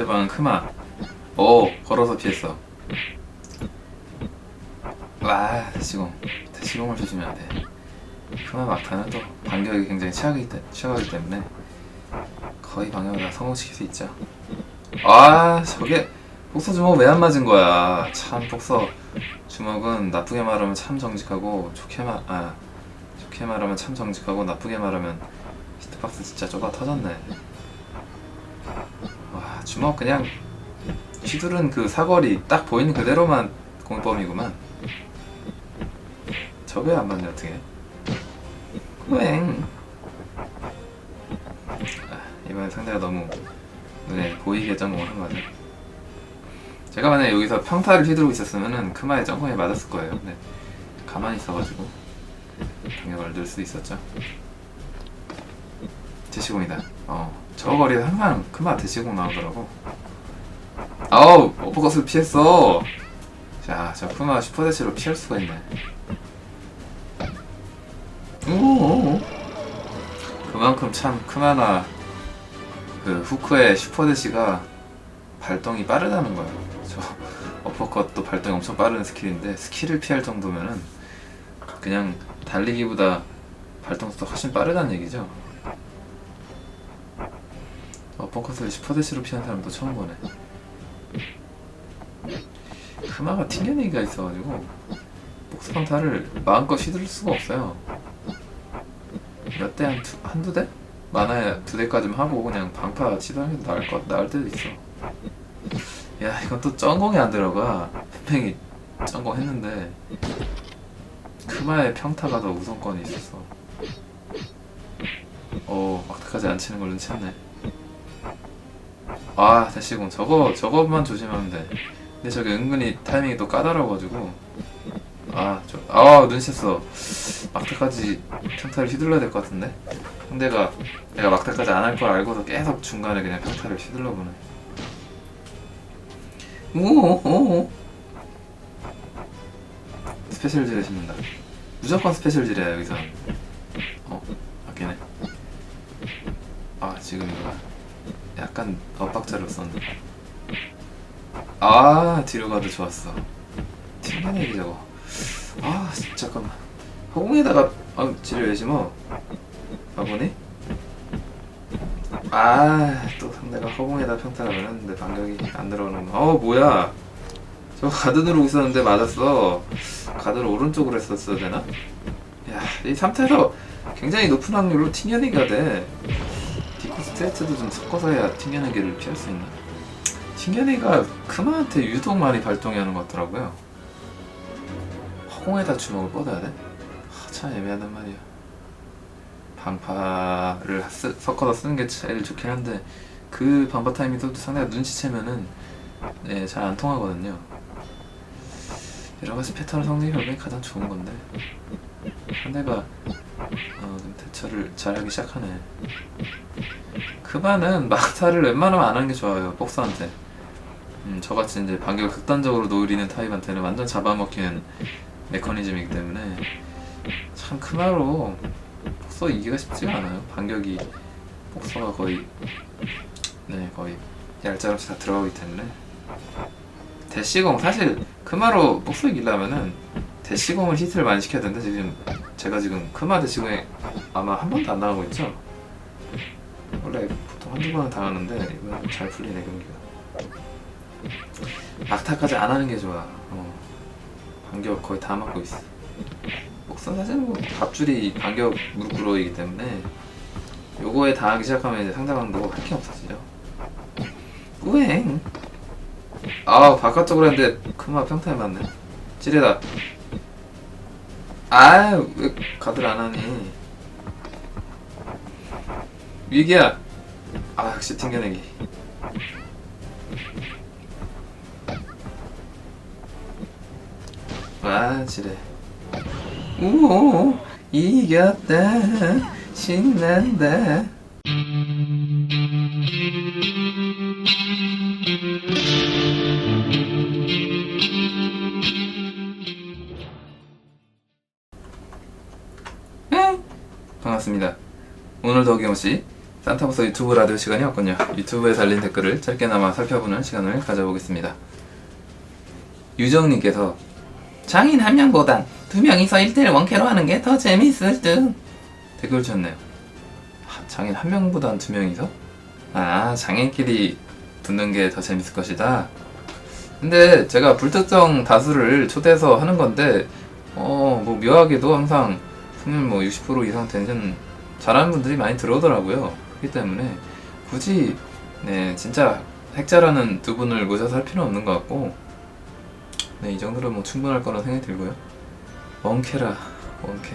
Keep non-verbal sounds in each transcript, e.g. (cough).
상대방은 크마. 오, 걸어서 피했어. 와, 대시공. 대시공을 조심해야 돼. 크마 막타는 또 반격이 굉장히 취약하기, 때, 취약하기 때문에 거의 방역을 다 성공시킬 수 있죠. 아, 저게 복서 주먹 왜 안 맞은 거야? 참 복서 주먹은 나쁘게 말하면 참 정직하고 좋게 말, 아, 좋게 말하면 참 정직하고 나쁘게 말하면 히트박스 진짜 좁아 터졌네. 와, 주먹 그냥 휘두른 그 사거리 딱 보이는 그대로만 공법이구만. 저게 안 맞네 어떻게? 맹. 아, 이번에 상대가 너무 눈에 보이게 점공을 한 거죠. 제가 만약에 여기서 평타를 휘두르고 있었으면은 크마의 점공에 맞았을 거예요. 근데 가만히 있어가지고 방역을 넣을 수 있었죠. 대시공이다. 어, 저 거리에 항상 크마 대시공 나오더라고. 아우, 오버컷을 피했어. 자, 저 크마 슈퍼대시로 피할 수가 있네. 오, 그만큼 참 크마나 그 후크의 슈퍼대시가 발동이 빠르다는 거예요. 저 어퍼컷도 발동이 엄청 빠른 스킬인데 스킬을 피할 정도면은 그냥 달리기보다 발동 속도가 훨씬 빠르다는 얘기죠. 어퍼컷을 슈퍼대시로 피한 사람도 처음 보네. 크마가 튕겨내기가 있어가지고 복수방타를 마음껏 휘두를 수가 없어요. 몇 대한 두, 한두 대? 많아야 두 대까지만 하고 그냥 방파 치도하는 게 나을 것 나을 때도 있어. 야 이건 또 쩐공이 안 들어가. 팽팽이 쩐공 했는데 크마의 평타가 더 우선권이 있었어. 어 막타까지 안 치는 걸 눈치챘네. 아 대시공 저거 저거만 조심하면 돼. 근데 저게 은근히 타이밍이 또 까다로워가지고 아저아 눈치챘어. 막타까지 평타를 휘둘러야 될 것 같은데 상대가 내가 막타까지 안 할 걸 알고서 계속 중간에 그냥 평타를 휘둘러 보네. 오오오 스페셜 지뢰 신는다. 무조건 스페셜 지뢰야 여기서. 어 맞겠네. 아 지금 이거 약간 엇박자로 썼네. 아 뒤로 가도 좋았어. 튕겨내기 저거. 아 잠깐만. 허공에다가 아 지뢰 왜 심어? 바보네? 아또 상대가 허공에다 평타를 했는데 반격이 안 들어오는 거. 어 뭐야? 저 누르고 있었는데 맞았어. 가드를 오른쪽으로 했었어야 되나? 야, 이 상태에서 굉장히 높은 확률로 튕겨내기가 돼. 스트레이트도 좀 섞어서 해야 튕겨내기를 피할 수 있나? 튕겨내기가 크마한테 유독 많이 발동이 하는 것 같더라고요. 허공에다 주먹을 뻗어야 돼? 하, 참 애매하단 말이야. 방파를 쓰, 섞어서 쓰는 게 제일 좋긴 한데 그 방파 타이밍도 상대가 눈치채면은 네, 잘 안 통하거든요. 여러 가지 패턴을 결국엔 가장 좋은 건데 상대가 어, 좀 대처를 잘하기 시작하네. 크바는 막타를 웬만하면 안 하는 게 좋아요 복서한테. 음, 저같이 이제 반격을 극단적으로 노리는 타입한테는 완전 잡아먹히는 메커니즘이기 때문에 참 크마로 복서 이기가 쉽지가 않아요. 반격이 복서가 거의 네 거의 얄짤없이 다 들어가기 때문에 대시공 사실 크마로 복서 이기려면은 대시공을 히트를 많이 시켜야 되는데 지금 제가 지금 크마 대시공에 아마 한 번도 안 나가고 있죠. 원래 보통 한두 번은 당하는데 이번엔 잘 풀리네 경기가. 막타까지 안 하는 게 좋아. 어. 반격 거의 다 맞고 있어. 목선 사실 뭐 갑줄이 반격 무릎 꿇어이기 때문에 요거에 당하기 시작하면 이제 상대방도 할 게 없어지죠. 우행. 아 바깥쪽으로 했는데 크마 평타에 맞네. 찌레다. 아왜 가들 안 하니? 위기야. 아 역시 튕겨내기. 와 지레. 오 이겼다 신난다. 오늘도 어김없이 산타버스 유튜브 라디오 시간이 왔군요. 유튜브에 달린 댓글을 짧게나마 살펴보는 시간을 가져보겠습니다. 유정님께서 장인 한 명보단 두 명이서 1대1 원캐로 하는 게 더 재밌을 듯 댓글 주셨네요. 하, 장인 한 명보단 두 명이서? 아 장인끼리 붙는 게 더 재밌을 것이다. 근데 제가 불특정 다수를 초대해서 하는 건데 어 뭐 묘하게도 항상 승률 뭐 60% 이상 되는 잘하는 분들이 많이 들어오더라고요. 그렇기 때문에 굳이 네 진짜 핵자라는 두 분을 모셔서 할 필요는 없는 것 같고 네 이 정도로 뭐 충분할 거라 생각이 들고요. 원캐라 원캐.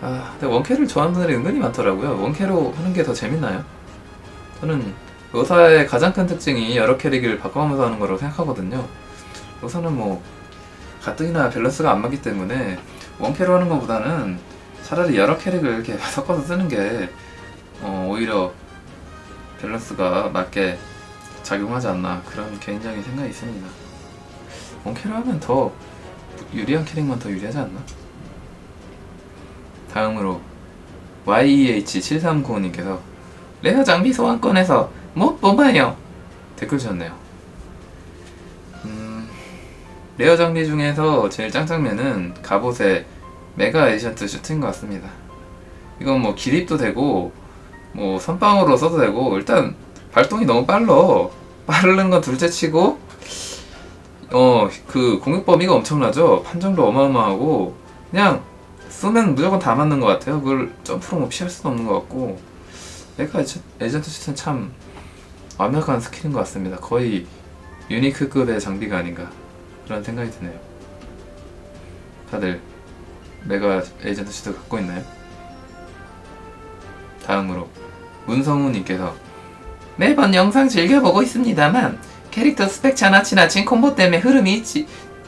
아 근데 원캐를 좋아하는 분들이 은근히 많더라고요. 원캐로 하는 게 더 재밌나요? 저는 로사의 가장 큰 특징이 여러 캐릭을 바꿔가면서 하는 거라고 생각하거든요. 로사는 뭐 가뜩이나 밸런스가 안 맞기 때문에 원캐로 하는 것보다는 차라리 여러 캐릭을 이렇게 (laughs) 섞어서 쓰는 게 어, 오히려 밸런스가 맞게 작용하지 않나 그런 개인적인 생각이 있습니다. 원캐로 하면 더 유리한 캐릭만 더 유리하지 않나? 다음으로 E YEH739님께서 레어 장비 소환권에서 못 뽑아요 댓글 주셨네요. 음, 레어 장비 중에서 제일 짱짱맨은 갑옷의 메가 에이전트 슈트인 것 같습니다. 이건 뭐 기립도 되고 뭐 선빵으로 써도 되고 일단 발동이 너무 빨라. 빠른 건 둘째치고 어 그 공격 범위가 엄청나죠. 판정도 어마어마하고 그냥 쏘면 무조건 다 맞는 것 같아요. 그걸 점프로 뭐 피할 수도 없는 것 같고 메가 에이전- 에이전트 슈트는 참 완벽한 스킬인 것 같습니다. 거의 유니크급의 장비가 아닌가 그런 생각이 드네요. 다들 메가 에이전트 슈트 갖고 있나요? 다음으로 문성우님께서 매번 영상 즐겨보고 있습니다만 캐릭터 스펙 차나 지나친 콤보 때문에 흐름이 지-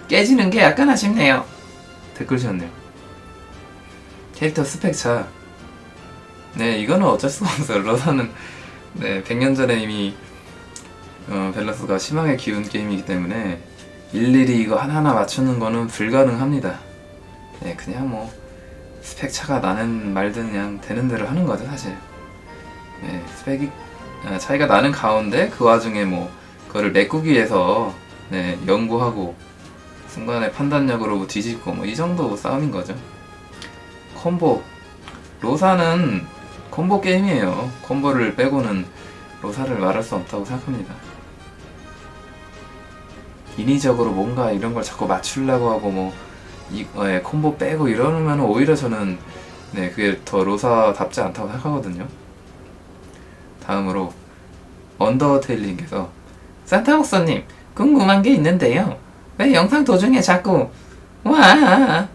깨지는 게 약간 아쉽네요. 댓글 주셨네요. 캐릭터 스펙 차. 네, 이거는 어쩔 수가 없어요. 러사는 네, 100년 전에 이미 어, 밸런스가 심하게 기운 게임이기 때문에 일일이 이거 하나하나 맞추는 거는 불가능합니다. 네, 그냥 뭐 스펙 차가 나는 말든 그냥 되는 대로 하는 거죠, 사실. 네, 스펙이 아, 차이가 나는 가운데 그 와중에 뭐 그거를 메꾸기 위해서 네, 연구하고 순간의 판단력으로 뭐 뒤집고 뭐 이 정도 싸움인 거죠. 콤보 로사는 콤보 게임이에요. 콤보를 빼고는 로사를 말할 수 없다고 생각합니다. 인위적으로 뭔가 이런 걸 자꾸 맞추려고 하고 뭐 이, 어, 예, 콤보 빼고 이러면 오히려 저는 네 그게 더 로사답지 않다고 생각하거든요. 다음으로 언더테일링께서 산타옥서님 궁금한 게 있는데요. 왜 영상 도중에 자꾸 와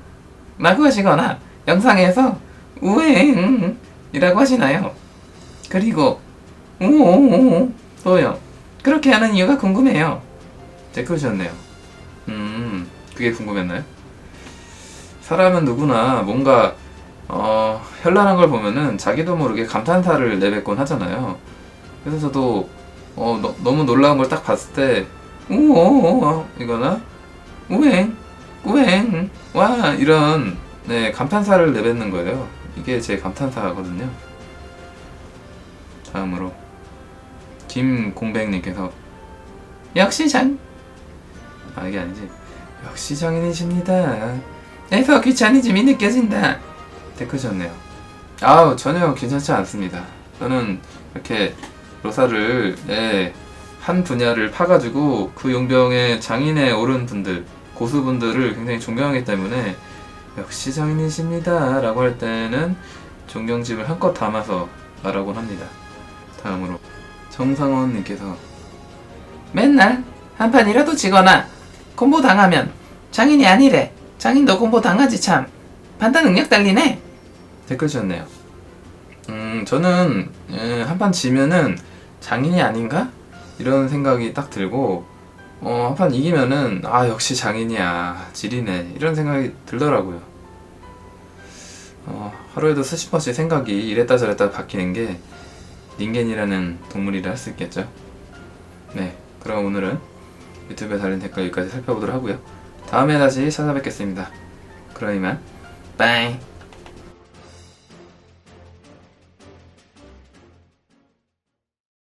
라고 하시거나 영상에서 우행이라고 하시나요? 그리고 오 또요. 그렇게 하는 이유가 궁금해요. 댓글 주셨네요. 음, 그게 궁금했나요? 사람은 누구나 뭔가 어, 현란한 걸 보면은 자기도 모르게 감탄사를 내뱉곤 하잖아요. 그래서 저도 어, 너, 너무 놀라운 걸 딱 봤을 때 우오 이거나 우행 우행 와 이런 네 감탄사를 내뱉는 거예요. 이게 제 감탄사거든요. 다음으로 김공백님께서 역시 장 아 이게 아니지 역시 장인이십니다. 에서 귀차니즘이 느껴진다. 댓글 줬네요. 아우 전혀 괜찮지 않습니다. 저는 이렇게 로사를 예, 한 분야를 파가지고 그 용병의 장인에 오른 분들 고수분들을 굉장히 존경하기 때문에 역시 장인이십니다 라고 할 때는 존경심을 한껏 담아서 말하곤 합니다. 다음으로 정상원님께서 맨날 한 판이라도 지거나 콤보 당하면 장인이 아니래 장인도 콤보 당하지 참. 판단 능력 달리네. 댓글 주셨네요. 음 저는 예, 한판 지면은 장인이 아닌가? 이런 생각이 딱 들고 어, 한판 이기면은 아 역시 장인이야. 지리네. 이런 생각이 들더라고요. 어, 하루에도 수십 번씩 생각이 이랬다 저랬다 바뀌는 게 닌겐이라는 동물이라 할 수 있겠죠? 네 그럼 오늘은 유튜브에 달린 댓글 여기까지 살펴보도록 하고요 다음에 다시 찾아뵙겠습니다. 그럼 이만 빠이